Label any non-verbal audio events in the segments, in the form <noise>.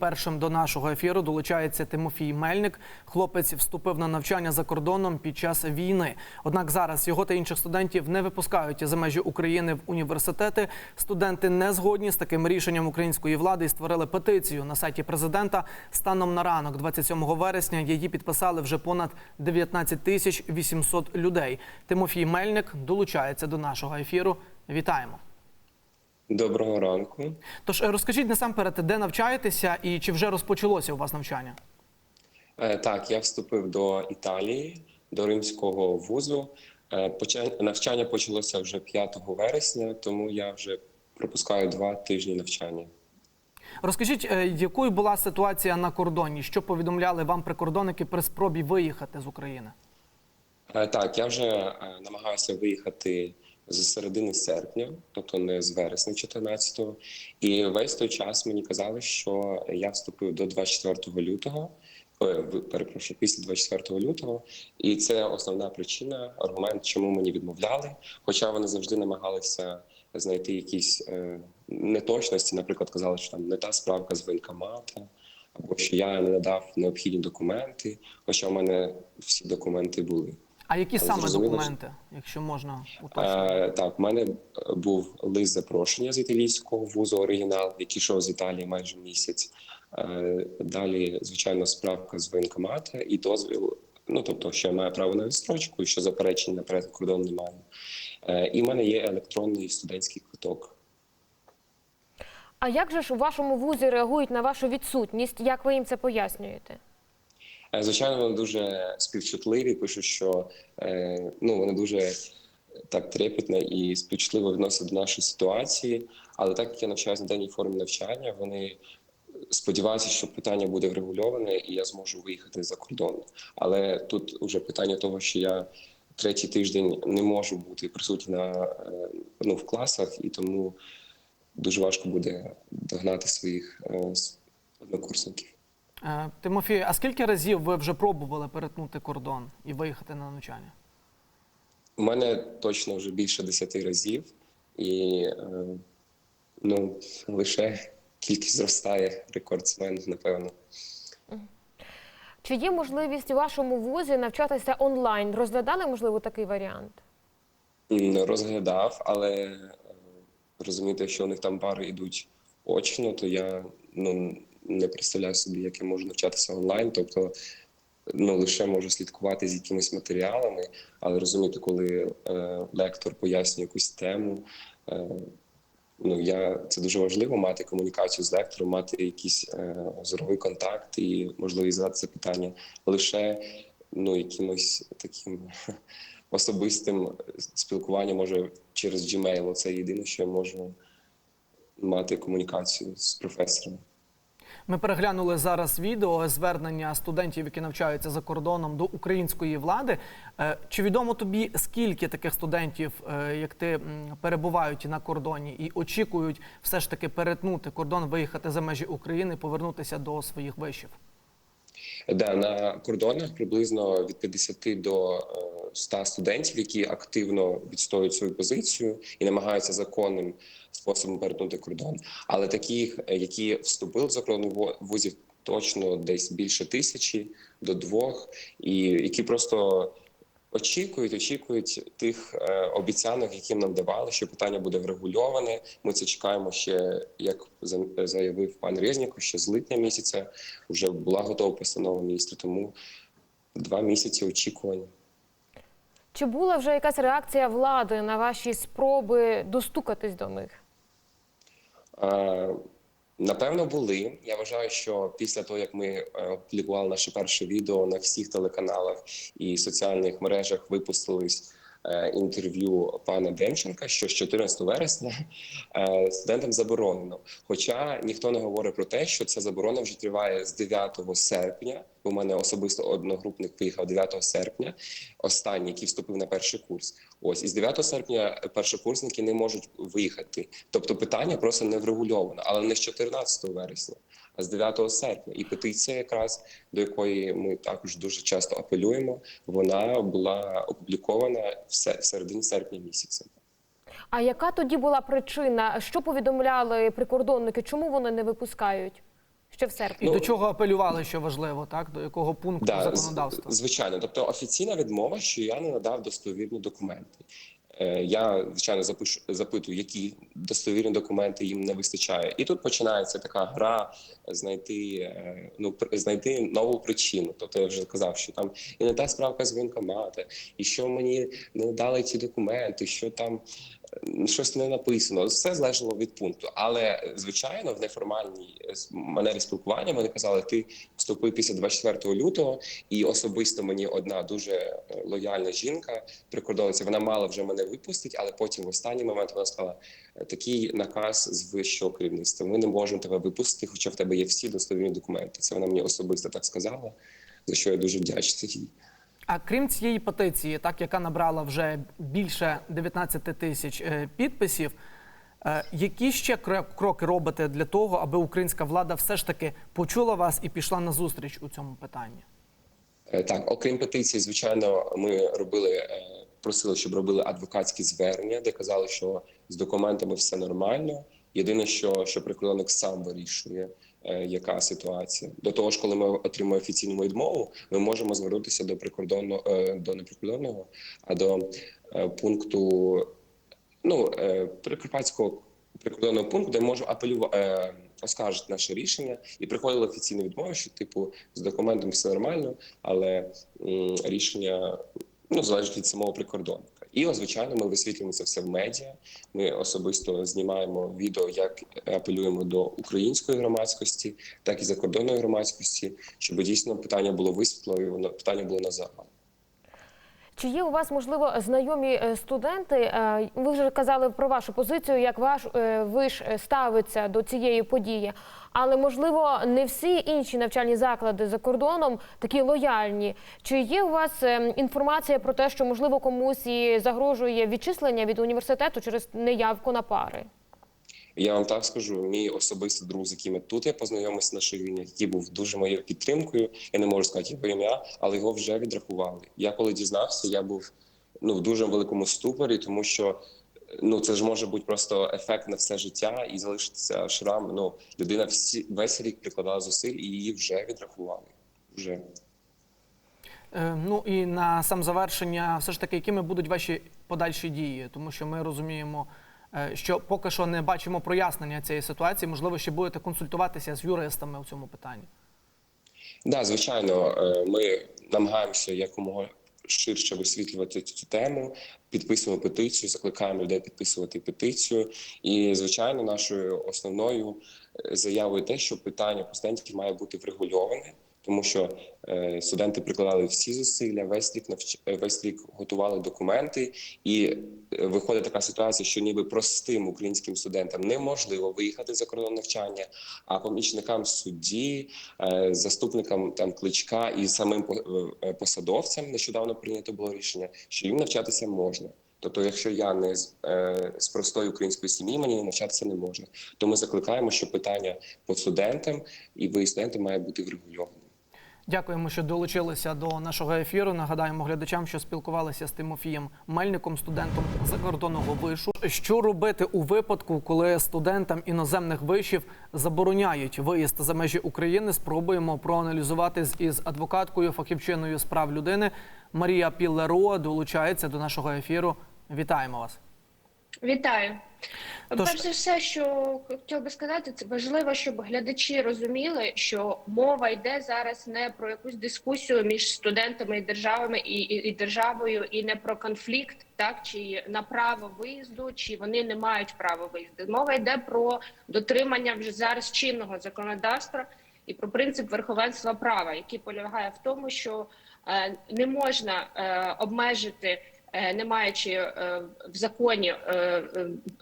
Першим до нашого ефіру долучається Тимофій Мельник. Хлопець вступив на навчання за кордоном під час війни. Однак зараз його та інших студентів не випускають за межі України в університети. Студенти не згодні з таким рішенням української влади і створили петицію на сайті президента. Станом на ранок, 27 вересня, її підписали вже понад 19 тисяч 800 людей. Тимофій Мельник долучається до нашого ефіру. Вітаємо. Доброго ранку. Тож е, розкажіть насамперед, де навчаєтеся і чи вже розпочалося у вас навчання? Е, Так, я вступив до Італії, до римського вузу. Е, Навчання почалося вже 5 вересня, тому я вже пропускаю два тижні навчання. Розкажіть, якою була ситуація на кордоні? Що повідомляли вам прикордонники при спробі виїхати з України? Так, я вже намагаюся виїхати з середини серпня, тобто не з вересня 14-го. І весь той час мені казали, що я вступив до 24 лютого. Перепрошую, після 24 лютого, і це основна причина, аргумент, чому мені відмовляли. Хоча вони завжди намагалися знайти якісь е, неточності. Наприклад, казали, що там не та справка з воєнкомата, або що я не надав необхідні документи, хоча в мене всі документи були. А які Але саме зрозуміло, документи, якщо можна уточнити? Е, так, в мене був лист запрошення з італійського вузу оригінал, який йшов з Італії майже місяць. Е, далі, звичайно, справка з воєнкомата і дозвіл. Ну тобто, що я маю право на відстрочку, і що заперечень на перетин кордону немає. Е, і в мене є електронний студентський квиток. А як же ж у вашому вузі реагують на вашу відсутність? Як ви їм це пояснюєте? Е, Звичайно, вони дуже співчутливі. Пишуть, що е, ну вони дуже так трепетно і співчутливо відносяться до нашої ситуації. Але так як я навчаюся на денній формі навчання, вони сподіваються, що питання буде врегульоване, і я зможу виїхати за кордон. Але тут вже питання того, що я третій тиждень не можу бути присутній на е, ну в класах, і тому дуже важко буде догнати своїх однокурсників. Е, Тимофій, а скільки разів ви вже пробували перетнути кордон і виїхати на навчання? У мене точно вже більше десяти разів, і е, ну лише кількість зростає рекордсмен, напевно. Чи є можливість у вашому вузі навчатися онлайн? Розглядали, можливо, такий варіант? Розглядав, але е, розумієте, якщо у них там пари йдуть очно, то я ну не представляю собі, як я можу навчатися онлайн. Тобто, ну лише можу слідкувати з якимись матеріалами, але розумієте, коли е, лектор пояснює якусь тему. Е, Ну, я це дуже важливо мати комунікацію з лектором, мати якийсь е, зоровий контакт і можливість задати запитання лише ну якимось таким <laughs> особистим спілкуванням, може через Gmail. Це єдине, що я можу мати комунікацію з професором. Ми переглянули зараз відео звернення студентів, які навчаються за кордоном до української влади. Е, Чи відомо тобі, скільки таких студентів, е, як ти, перебувають на кордоні і очікують все ж таки перетнути кордон, виїхати за межі України, повернутися до своїх вишів? Да, на кордонах приблизно від 50 до е, 100 студентів, які активно відстоюють свою позицію і намагаються законним способом перетнути кордон. Але таких, е, які вступили в во- вузів, точно десь більше тисячі до двох, і які просто очікують, очікують тих е, обіцянок, які нам давали, що питання буде врегульоване. Ми це чекаємо ще, як заявив пан Резніков, ще з липня місяця вже була готова постанова міністра. Тому два місяці очікування. Чи була вже якась реакція влади на ваші спроби достукатись до них? Е, Напевно, були. Я вважаю, що після того, як ми е, опублікували наше перше відео на всіх телеканалах і соціальних мережах, випустились е, інтерв'ю пана Демченка, що з 14 вересня студентам заборонено. Хоча ніхто не говорить про те, що ця заборона вже триває з 9 серпня. У мене особисто одногрупник виїхав 9 серпня, останній, який вступив на перший курс. Ось із 9 серпня першокурсники не можуть виїхати. Тобто питання просто не врегульовано, але не з 14 вересня, а з 9 серпня. І петиція, якраз до якої ми також дуже часто апелюємо, вона була опублікована в в середині серпня місяця. А яка тоді була причина? Що повідомляли прикордонники? Чому вони не випускають? Ще в І серпні. Ну, до чого апелювали, що важливо, так? До якого пункту Да, законодавства? звичайно. Тобто офіційна відмова, що я не надав достовірні документи. Е, Я звичайно запишу запитую, які достовірні документи їм не вистачає, і тут починається така гра знайти е, ну пр- знайти нову причину. Тобто я вже казав, що там і не та справка з воєнкомата, і що мені не дали ці документи, що там щось не написано. Все залежало від пункту. Але звичайно, в неформальній е, манері спілкування вони казали, ти вступив після 24 лютого, і особисто мені одна дуже е, лояльна жінка, прикордонниця, вона мала вже мене випустити, але потім в останній момент вона сказала: «Е, такий наказ з вищого керівництва. Ми не можемо тебе випустити, хоча в тебе є всі достовірні документи. Це вона мені особисто так сказала, за що я дуже вдячний. А крім цієї петиції, так яка набрала вже більше 19 тисяч е, підписів, е, які ще кроки робите для того, аби українська влада все ж таки почула вас і пішла на зустріч у цьому питанні? Е, Так, окрім петиції, звичайно, ми робили, просили, щоб робили адвокатські звернення, де казали, що з документами все нормально. Єдине, що, що прикордонник сам вирішує, яка ситуація. До того ж, коли ми отримуємо офіційну відмову, ми можемо звернутися до прикордонного е, до не прикордонного, а до е, пункту ну е, прикарпатського прикордонного пункту, де можемо апелювати. Е, оскаржити наше рішення і приходили офіційні відмови, що типу з документом все нормально, але м, рішення ну залежить від самого прикордонника. І звичайно, ми висвітлюємо це все в медіа. Ми особисто знімаємо відео, як апелюємо до української громадськості, так і закордонної громадськості, щоб дійсно питання було висвітлено, питання було на загал. Чи є у вас можливо знайомі е, студенти? Е, Ви вже казали про вашу позицію, як ваш е, виш е, ставиться до цієї події. Але можливо не всі інші навчальні заклади за кордоном такі лояльні. Чи є у вас е, інформація про те, що можливо комусь і загрожує відчислення від університету через неявку на пари? Я вам так скажу, мій особистий друг, з яким тут я познайомився на Ширіні, який був дуже моєю підтримкою. Я не можу сказати його ім'я, але його вже відрахували. Я коли дізнався, я був ну в дуже великому ступорі, тому що ну це ж може бути просто ефект на все життя і залишитися шрам. Ну людина всі весь рік прикладала зусиль і її вже відрахували. Вже. Е, Ну і на сам завершення, все ж таки, якими будуть ваші подальші дії? Тому що ми розуміємо, що поки що не бачимо прояснення цієї ситуації. Можливо, ще будете консультуватися з юристами у цьому питанні. Да, звичайно, е, ми намагаємося якомога ширше висвітлювати цю тему. Підписуємо петицію, закликаємо людей підписувати петицію. І звичайно, нашою основною е, заявою те, що питання по студентів має бути врегульоване, тому що е, студенти прикладали всі зусилля, весь рік навч... е, весь рік готували документи, і е, виходить така ситуація, що ніби простим українським студентам неможливо виїхати за кордон навчання, а помічникам судді, заступникам там кличка і самим по- посадовцям нещодавно прийнято було рішення, що їм навчатися можна. Тобто, якщо я не з, е, з простої української сім'ї, мені навчатися не можна. То ми закликаємо, що питання по студентам і виїзд студентів має бути врегульованим. Дякуємо, що долучилися до нашого ефіру. Нагадаємо глядачам, що спілкувалися з Тимофієм Мельником, студентом закордонного вишу. Що робити у випадку, коли студентам іноземних вишів забороняють виїзд за межі України? Спробуємо проаналізувати із адвокаткою, фахівчиною з прав людини Марія Піллеро долучається до нашого ефіру. Вітаємо вас. Вітаю. Тож- Перш за все, що хотів би сказати, це важливо, щоб глядачі розуміли, що мова йде зараз не про якусь дискусію між студентами і державами і, і, і державою, і не про конфлікт, так чи на право виїзду, чи вони не мають права виїзду. Мова йде про дотримання вже зараз чинного законодавства і про принцип верховенства права, який полягає в тому, що е, не можна е, обмежити. Е, Не маючи е, в законі е,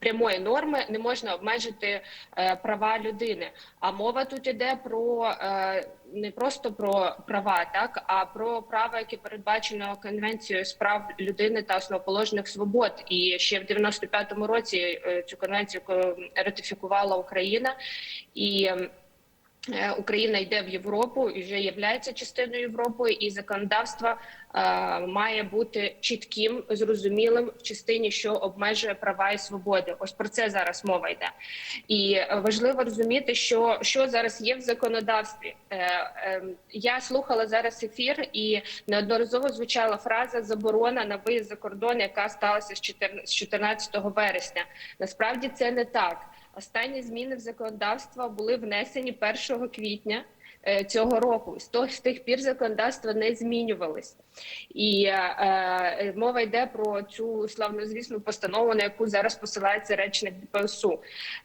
прямої норми, не можна обмежити права людини. А мова тут іде про не просто про права, так а про права, які передбачено конвенцією з прав людини та основоположних свобод. І ще в 95-му році цю конвенцію ратифікувала Україна і. Ем, Е, Україна йде в Європу і вже є частиною Європи, і законодавство е, має бути чітким, зрозумілим в частині, що обмежує права і свободи. Ось про це зараз мова йде. І важливо розуміти, що, що зараз є в законодавстві. Е, е, я слухала зараз ефір, і неодноразово звучала фраза заборона на виїзд за кордон, яка сталася з 14 вересня. Насправді це не так. Останні зміни в законодавство були внесені 1 квітня цього року. З тих пір законодавство не змінювалось. І е, е, мова йде про цю славнозвісну постанову, на яку зараз посилається речник ДПСУ.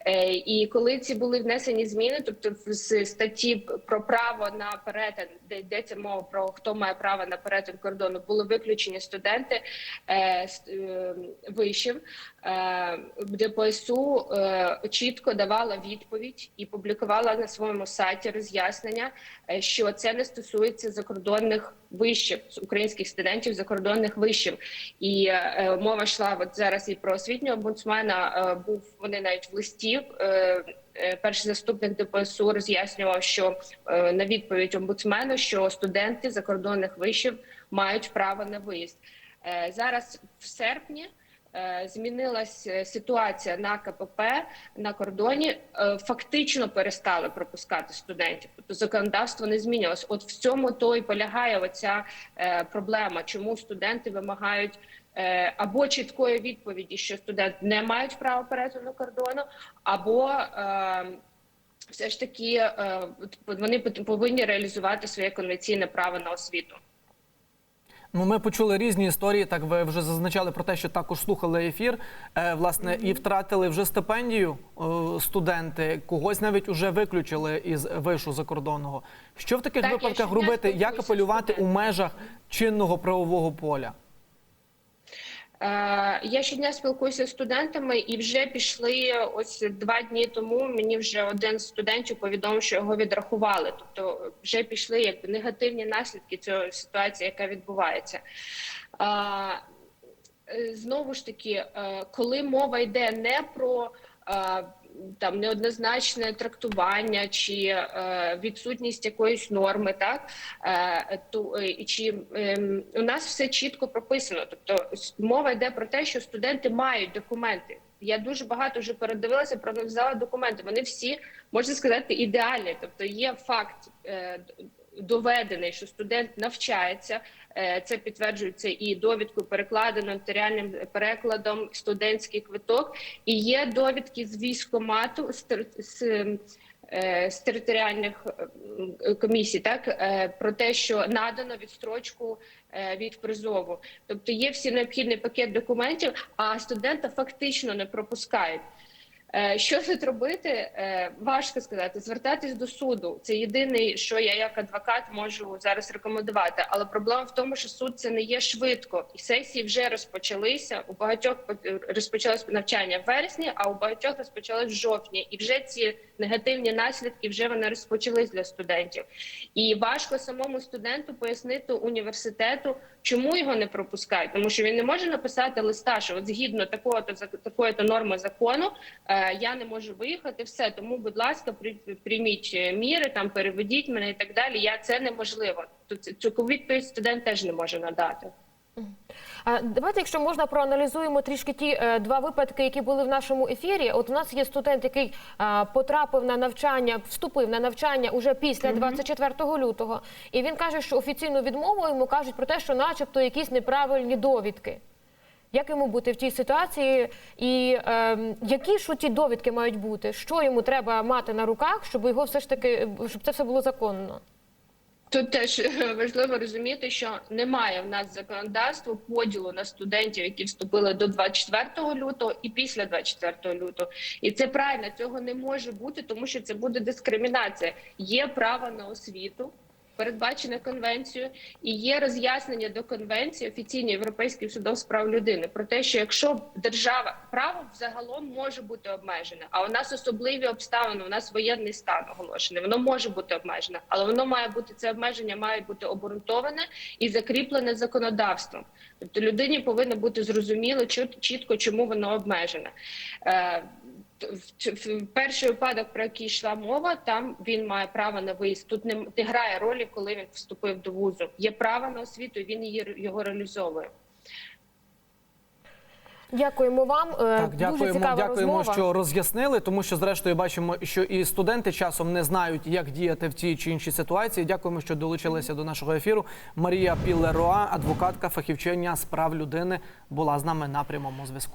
Е, і коли ці були внесені зміни, тобто з статті про право на перетин, де йдеться мова про хто має право на перетин кордону, були виключені студенти е, е, вишів. Е, ДПСУ е, чітко давала відповідь і публікувала на своєму сайті роз'яснення, е, що це не стосується закордонних вишів українських студентів закордонних вишів. І е, мова йшла от зараз і про освітнього омбудсмена. Е, був вони навіть в листі. Е, е, Перший заступник ДПСУ роз'яснював, що е, на відповідь омбудсмену, що студенти закордонних вишів мають право на виїзд. Е, Зараз в серпні е, змінилась е, ситуація на КПП на кордоні. Е, Фактично перестали пропускати студентів. Тобто законодавство не змінювалось. От в цьому то і полягає оця е, проблема, чому студенти вимагають. е, Або чіткої відповіді, що студент не мають права перетину кордону, або е, все ж таки е, вони повинні реалізувати своє конвенційне право на освіту. Ну, ми почули різні історії. Так ви вже зазначали про те, що також слухали ефір. Е, власне, і втратили вже стипендію е, студенти. Когось навіть уже виключили із вишу закордонного. Що в таких Так, випадках робити? Як спілкуюся з апелювати у студентами. межах чинного правового поля? Е, Я щодня спілкуюся з студентами, і вже пішли ось два дні тому. Мені вже один з студентів повідомив, що його відрахували. Тобто, вже пішли якби негативні наслідки цієї ситуації, яка відбувається. Е, Знову ж таки, е, коли мова йде не про там неоднозначне трактування чи е, відсутність якоїсь норми, так е, ту е, чи е, у нас все чітко прописано. Тобто мова йде про те, що студенти мають документи. Я дуже багато вже передивилася, проаналізувала документи. Вони всі можна сказати ідеальні. Тобто є факт е, доведений, що студент навчається. Е, Це підтверджується і довідкою перекладено нотаріальним перекладом, студентський квиток. І є довідки з військомату з, з, е, з територіальних е, комісій, так е, про те, що надано відстрочку від призову. Тобто є всі необхідний пакет документів, а студента фактично не пропускають. Е, Що тут робити? Е, Важко сказати. Звертатись до суду. Це єдине, що я як адвокат можу зараз рекомендувати. Але проблема в тому, що суд це не є швидко, і сесії вже розпочалися. У багатьох розпочалось навчання в вересні, а у багатьох розпочалось в жовтні. І вже ці негативні наслідки вже вони розпочались для студентів. І важко самому студенту пояснити університету, чому його не пропускають, тому що він не може написати листа, що от згідно такого то такої то норми закону е, я не можу виїхати. Все тому, будь ласка, при- прийміть е, міри, там переведіть мене і так далі. Я це неможливо. Тут цю відповідь студент теж не може надати. А давайте, якщо можна, проаналізуємо трішки ті е, два випадки, які були в нашому ефірі. От у нас є студент, який е, потрапив на навчання, вступив на навчання уже після 24 лютого, і він каже, що офіційну відмову йому кажуть про те, що, начебто, якісь неправильні довідки. Як йому бути в тій ситуації, і е, які ж ті довідки мають бути? Що йому треба мати на руках, щоб його все ж таки щоб це все було законно? Тут теж е, важливо розуміти, що немає в нас законодавства поділу на студентів, які вступили до 24 лютого і після 24 лютого. І це правильно, цього не може бути, тому що це буде дискримінація. Є право на освіту. Передбачене конвенцією, і є роз'яснення до конвенції офіційної Європейської судов з прав людини про те, що якщо держава право взагалом може бути обмежене, а у нас особливі обставини, у нас воєнний стан оголошений, воно може бути обмежене, але воно має бути це обмеження, має бути обґрунтоване і закріплене законодавством. Тобто людині повинно бути зрозуміло чіт- чітко, чому воно обмежене. В, перший випадок, про який йшла мова, там він має право на виїзд. Тут не, не грає ролі, коли він вступив до вузу. Є право на освіту, він її його реалізовує. Дякуємо вам. Е, Так, Дуже дякуємо, цікава дякуємо, розмова. що роз'яснили, тому що зрештою бачимо, що і студенти часом не знають, як діяти в цій чи іншій ситуації. Дякуємо, що долучилися до нашого ефіру. Марія Пілероа, адвокатка, фахівчиня з прав людини, була з нами на прямому зв'язку.